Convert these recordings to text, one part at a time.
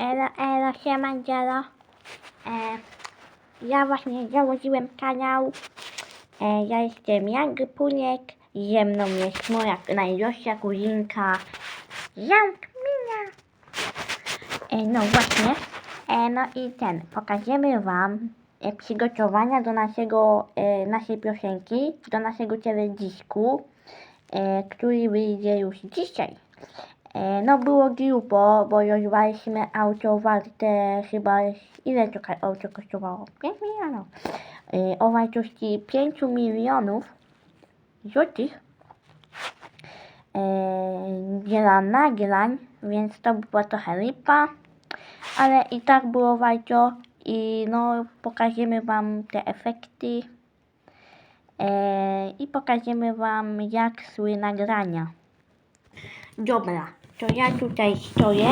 Elo, elo, siema, dzielo. E, ja właśnie założyłem kanał. E, ja jestem Jan Puniek. Ze mną jest moja najlepsza kuzynka Jank Minia. E, no właśnie. E, no i ten, pokażemy wam e, przygotowania do naszego, e, naszej piosenki, do naszego teledysku, e, który wyjdzie już dzisiaj. E, no było grubo, bo rozwaliśmy auto warte chyba, ile to auto kosztowało? 5 milionów. E, o wartości 5 milionów złotych. E, dla nagrań, więc to była trochę lipa, ale i tak było warto i no pokażemy wam te efekty e, i pokażemy wam jak szły nagrania. Dobra, to ja tutaj stoję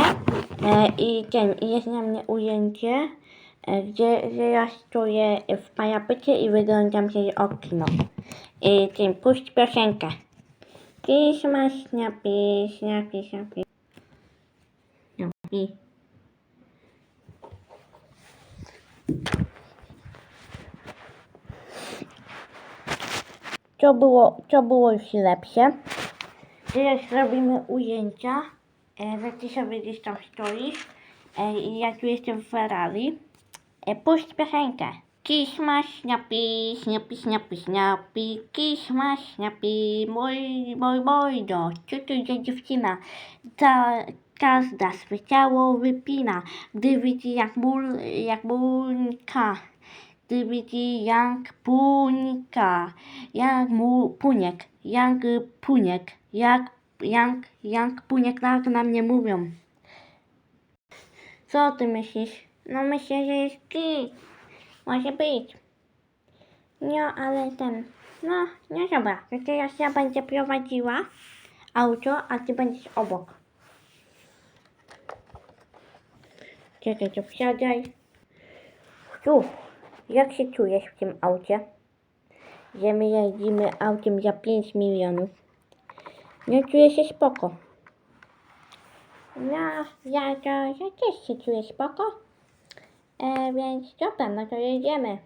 e, i ten, i jest na mnie ujęcie, e, gdzie, że ja stoję w parapecie i wyglądam przez okno. I tym, puść piosenkę. Christmas, snappy, snappy, snappy. I... To było, to było już lepsze. Teraz robimy ujęcia, że ty sobie gdzieś tam stoisz e, i ja tu jestem w Ferrari. E, puść piosenkę. Christmas, snappy, snappy, snappy, snappy, Christmas, snappy, mój, mój, mój, do, co to za dziewczyna? Ta, każda swe ciało wypina, gdy widzi jak ból, jak bólka. Gdy widzi jak punika, jak mu puniek, jak puniek, jak, jak, jak puniek tak na mnie mówią. Co ty myślisz? No myślę, że jest git. Może być. No, ale ten, no, no dobra, to teraz ja będę prowadziła auto, a ty będziesz obok. Czekaj, to wsiadaj. Uff, jak się czujesz w tym aucie? Że my jeździmy autem za 5 milionów. No czuję się spoko. No, ja to, ja też się czuję spoko. E, więc dobra, no to jedziemy.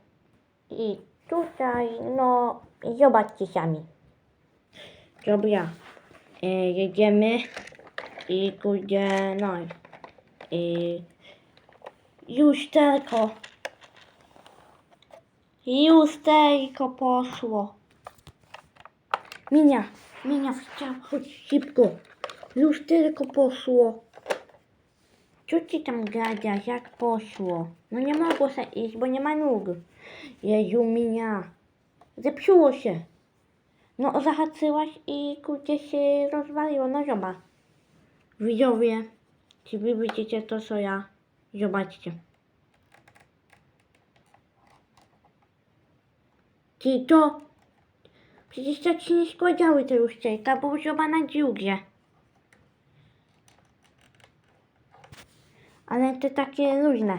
I tutaj, no, zobaczcie sami. Dobra, e, jedziemy i kurde, no, i już tylko, już tylko poszło. Minia, Minia chciała, chodź szybko. Już tylko poszło. Co ci tam gadasz, jak poszło? No nie mogło iść, bo nie ma nóg. Jezu, Minia. Zepsuło się. No zahaczyłaś i kurczę się rozwaliło. No zobacz. Widzowie, czy wy widzicie to co ja? Zobaczcie. Ty to... Przecież to ci nie składały te lusterka, bo używa na dziurze. Ale to takie luźne.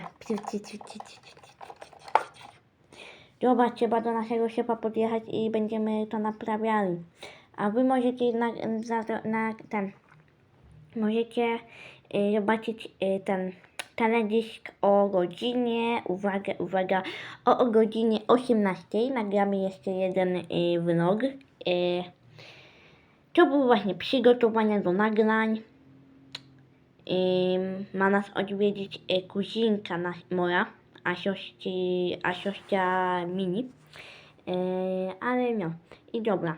Dobra, trzeba do naszego szefa podjechać i będziemy to naprawiali. A wy możecie na, na, na ten... Możecie y, zobaczyć y, ten teledysk o godzinie, uwaga, uwaga, o, o godzinie 18 nagramy jeszcze jeden y, vlog. Y, to były właśnie przygotowania do nagrań. Ym, ma nas odwiedzić y, kuzinka na, moja, a siostry, a siostra mini. Yy, ale no, i dobra.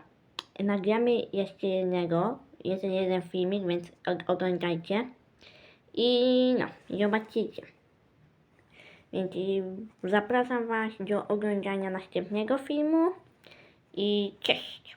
Nagramy jeszcze jednego, jeszcze jeden filmik, więc og- oglądajcie. I no, zobaczycie. Więc zapraszam Was do oglądania następnego filmu. I cześć!